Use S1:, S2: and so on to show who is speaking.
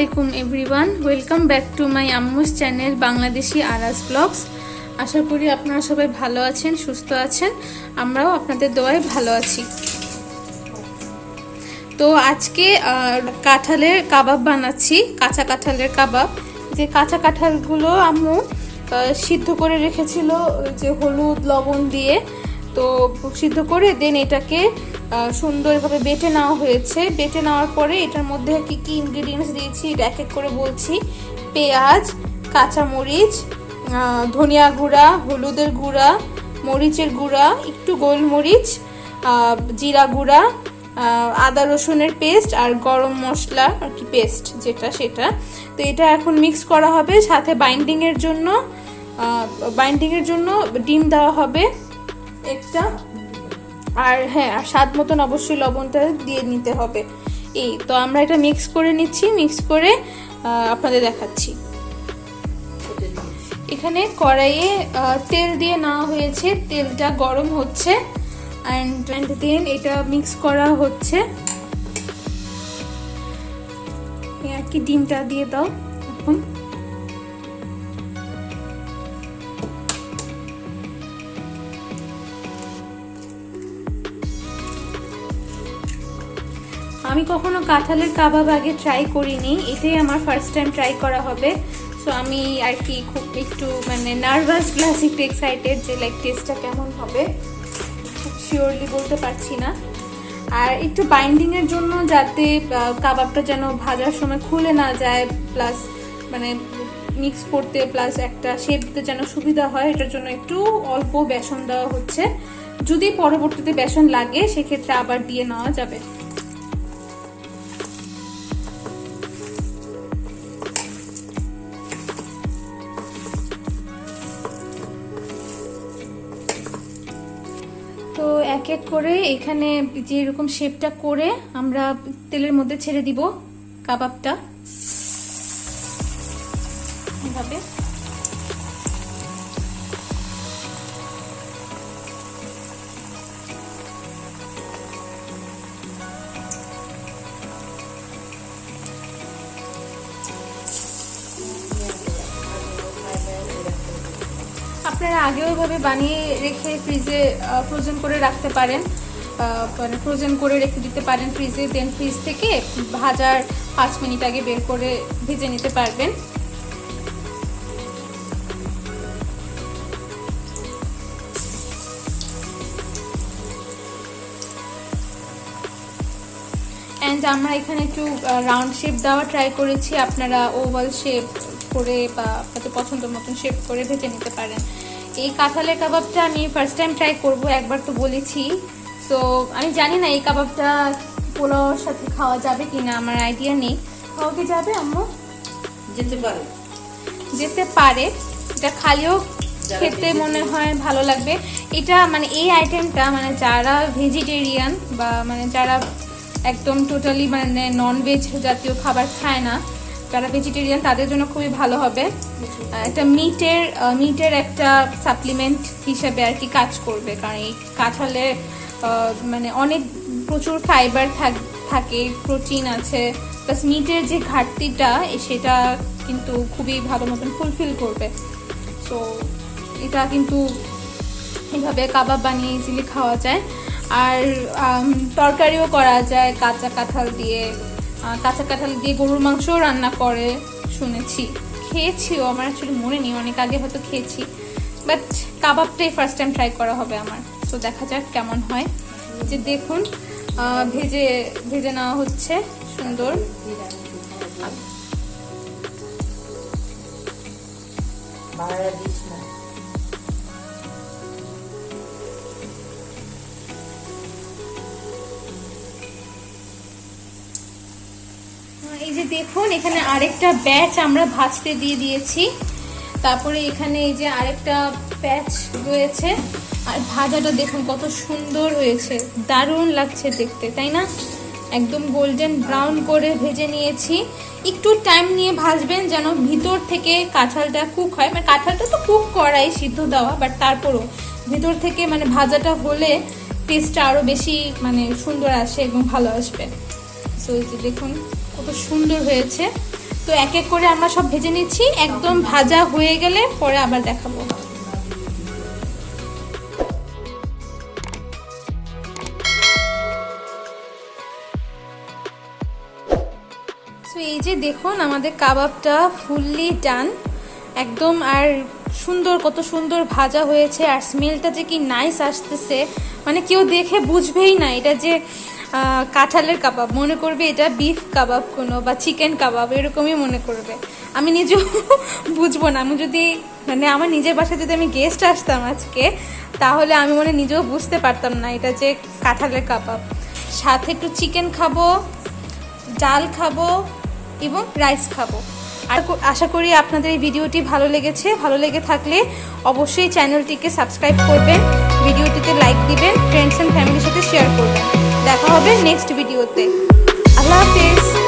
S1: আলাইকুম everyone. Welcome back to my Ammu's channel Bangladeshi আরাস vlogs আশা করি আপনারা সবাই ভালো আছেন, সুস্থ আছেন। আমরাও আপনাদের দোয়ায় ভালো আছি। তো আজকে কাঁঠালের কাবাব বানাচ্ছি, কাঁচা কাঁঠালের কাবাব। যে কাঁচা কাঁঠালগুলো আম্মু সিদ্ধ করে রেখেছিল যে হলুদ, লবণ দিয়ে। তো সিদ্ধ করে দেন এটাকে সুন্দরভাবে বেটে নেওয়া হয়েছে। বেটে নেওয়ার পরে এটার মধ্যে কি কি ইনগ্রিডিয়েন্টস দিয়েছি এক এক করে বলছি। পেঁয়াজ, কাঁচামরিচ ধনিয়া গুঁড়া, হলুদের গুঁড়া, মরিচের গুঁড়া, একটু গোলমরিচ জিরা গুঁড়া আদা রসুনের পেস্ট আর গরম মশলা আর কি পেস্ট যেটা সেটা। তো এটা এখন মিক্স করা হবে, সাথে বাইন্ডিংয়ের জন্য বাইন্ডিংয়ের জন্য ডিম দেওয়া হবে। একটা আর হ্যাঁ আর স্বাদ মতন অবশ্যই লবণটা দিয়ে নিতে হবে। এই, তো আমরা এটা মিক্স করে নিচ্ছি মিক্স করে আপনাদের দেখাচ্ছি। এখানে কড়াইয়ে তেল দিয়ে নেওয়া হয়েছে। তেলটা গরম হচ্ছে। অ্যান্ড অ্যান্ড দেন এটা মিক্স করা হচ্ছে। আর কি, ডিমটা দিয়ে দাও এখন। আমি কখনো কাঁঠালের কাবাব আগে ট্রাই করিনি, এটাই আমার ফার্স্ট টাইম ট্রাই করা হবে। সো আমি আর কি খুব একটু মানে নার্ভাস প্লাস একটু এক্সাইটেড যে লাইক টেস্টটা কেমন হবে, খুব শিওরলি বলতে পারছি না। আর একটু বাইন্ডিংয়ের জন্য যাতে কাবাবটা যেন ভাজার সময় খুলে না যায় প্লাস মানে মিক্স করতে প্লাস একটা শেপ দিতে যেন সুবিধা হয়, এটার জন্য একটু অল্প বেসন দেওয়া হচ্ছে। যদি পরবর্তীতে বেসন লাগে, সেক্ষেত্রে আবার দিয়ে নেওয়া যাবে। তো এক এক করে এখানে যে এরকম শেপটা করে আমরা তেলের মধ্যে ছেড়ে দিব কাবাবটা। এভাবে। আপনারা আগেও এভাবে বানিয়ে রেখে ফ্রিজে ফ্রোজেন করে রাখতে পারেন। মানে ফ্রোজেন করে রেখে দিতে পারেন ফ্রিজে দেন ফ্রিজ থেকে ভাজার পাঁচ মিনিট আগে বের করে ভেজে নিতে পারবেন। অ্যান্ড আমরা এখানে একটু রাউন্ড শেপ দেওয়া ট্রাই করেছি। আপনারা ওভাল শেপ করে বা আপনাদের পছন্দ মতন শেপ করে ভেজে নিতে পারেন। এই কাঁঠালের কাবাবটা আমি ফার্স্ট টাইম ট্রাই করব একবার তো বলেছি। তো আমি জানি না এই কাবাবটা পোলাওর সাথে খাওয়া যাবে কি না আমার আইডিয়া নেই। খাওয়া কি যাবে আম্মু?
S2: যেতে পারে।
S1: যেতে পারে। এটা খালিও খেতে মনে হয় ভালো লাগবে। এটা মানে এই আইটেমটা মানে যারা ভেজিটেরিয়ান বা মানে যারা একদম টোটালি মানে নন ভেজ জাতীয় খাবার খায় না যারা ভেজিটেরিয়ান তাদের জন্য খুবই ভালো হবে। একটা মিটের মিটের একটা সাপ্লিমেন্ট হিসেবে আর কি কাজ করবে। কারণ এই কাঁঠালে মানে অনেক প্রচুর ফাইবার থাকে প্রোটিন আছে। প্লাস মিটের যে ঘাটতিটা সেটা কিন্তু খুবই ভালো মতন ফুলফিল করবে। সো এটা কিন্তু এইভাবে কাবাব বানিয়ে ইজিলি খাওয়া যায়। আর তরকারিও করা যায়, কাঁচা কাঁঠাল দিয়ে। কাঁচা কাঁঠাল দিয়ে গরুর মাংসও রান্না করে শুনেছি। খেয়েছিও, আমার অ্যাকচুয়ালি মনে নেই, অনেক আগে হয়তো খেয়েছি। বাট কাবাবটাই ফার্স্ট টাইম ট্রাই করা হবে আমার। তো দেখা যাক কেমন হয়। যে দেখুন ভেজে ভেজে নেওয়া হচ্ছে। সুন্দর। দেখুন, এখানে আরেকটা ব্যাচ আমরা ভাজতে দিয়ে দিয়েছি। তারপরে এখানে এই যে আরেকটা ব্যাচ রয়েছে। আর ভাজাটা দেখুন কত সুন্দর হয়েছে। দারুণ লাগছে দেখতে, তাই না? একদম গোল্ডেন ব্রাউন করে ভেজে নিয়েছি। একটু টাইম নিয়ে ভাজবেন যেন ভিতর থেকে কাঁঠালটা কুক হয়। মানে কাঁঠালটা তো কুক করাই সিদ্ধ দেওয়া বাট তারপরও ভিতর থেকে মানে ভাজাটা হলে টেস্টটা আরও বেশি মানে সুন্দর আসে এবং ভালো আসবে। সো দেখুন। কত সুন্দর হয়েছে। তো এক এক করে আমরা সব ভেজে নিচ্ছি। একদম ভাজা হয়ে গেলে পরে আবার দেখাবো। এই যে দেখুন আমাদের কাবাবটা ফুললি ডান। একদম আর সুন্দর, কত সুন্দর ভাজা হয়েছে। আর স্মেলটা যে কি নাইস আসতেছে। মানে কেউ দেখে বুঝবেই না। এটা যে কাঁঠালের কাবাব। মনে করবে এটা বিফ কাবাব কোনো বা চিকেন কাবাব, এরকমই মনে করবে। আমি নিজেও বুঝব না। আমি যদি মানে আমার নিজের বাসায় যদি আমি গেস্ট আসতাম আজকে, তাহলে আমি মনে নিজেও বুঝতে পারতাম না এটা যে কাঁঠালের কাবাব। সাথে একটু চিকেন খাব, ডাল খাব এবং রাইস খাব। আর আশা করি আপনাদের এই ভিডিওটি ভালো লেগেছে। ভালো লেগে থাকলে অবশ্যই চ্যানেলটিকে সাবস্ক্রাইব করবেন, ভিডিওটিতে লাইক দিবেন ফ্রেন্ডস অ্যান্ড ফ্যামিলির সাথে শেয়ার করবেন। হবে নেক্সট ভিডিওতে আল্লাহ হাফিজ।